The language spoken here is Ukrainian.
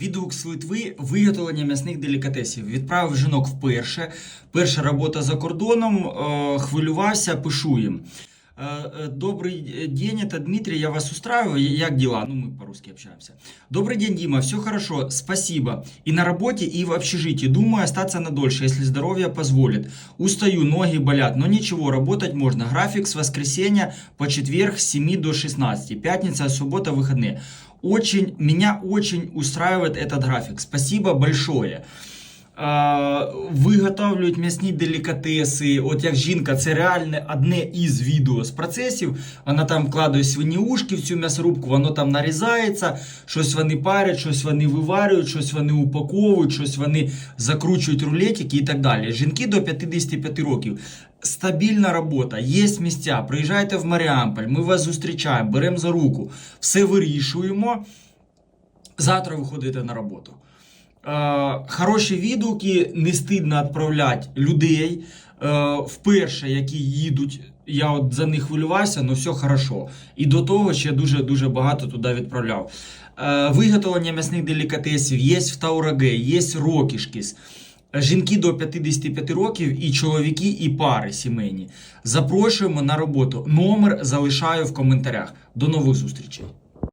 Відгук з Литви виготовлення м'ясних делікатесів. Відправив жінок вперше. Перша робота за кордоном. е, Хвилювався, пишу їм. Е, е, Добрый день, это Дмитрий, я вас устраиваю, як дела? Ну, мы по-русски общаемся. Добрый день, Дима, все хорошо, спасибо. И на работе, и в общежитии. Думаю остаться на дольше, если здоровье позволит. Устаю, ноги болят, но ничего, работать можно. График с воскресенья по четверг с 7 до 16. Пятница, суббота, выходные. Очень, меня очень устраивает этот график. Спасибо большое. Виготовлюють м'ясні делікатеси. От як жінка, це реальне одне із відео з процесів. Вона там вкладає свині ушки в цю м'ясорубку, воно там нарізається, щось вони парять, щось вони виварюють, щось вони упаковують, щось вони закручують рулетики і так далі. Жінки до 55 років. Стабільна робота, є місця. Приїжджайте в Маріамполь, ми вас зустрічаємо, беремо за руку, все вирішуємо. Завтра виходите на роботу. Е, хороші відгуки, не стидно відправляти людей. Е, вперше, які їдуть, я от за них хвилювався, але все хорошо. І до того ще дуже-дуже багато туди відправляв. Е, виготовлення м'ясних делікатесів є в Таураге, є Рокішкіс. Жінки до 55 років і чоловіки, і пари сімейні. Запрошуємо на роботу. Номер залишаю в коментарях. До нових зустрічей.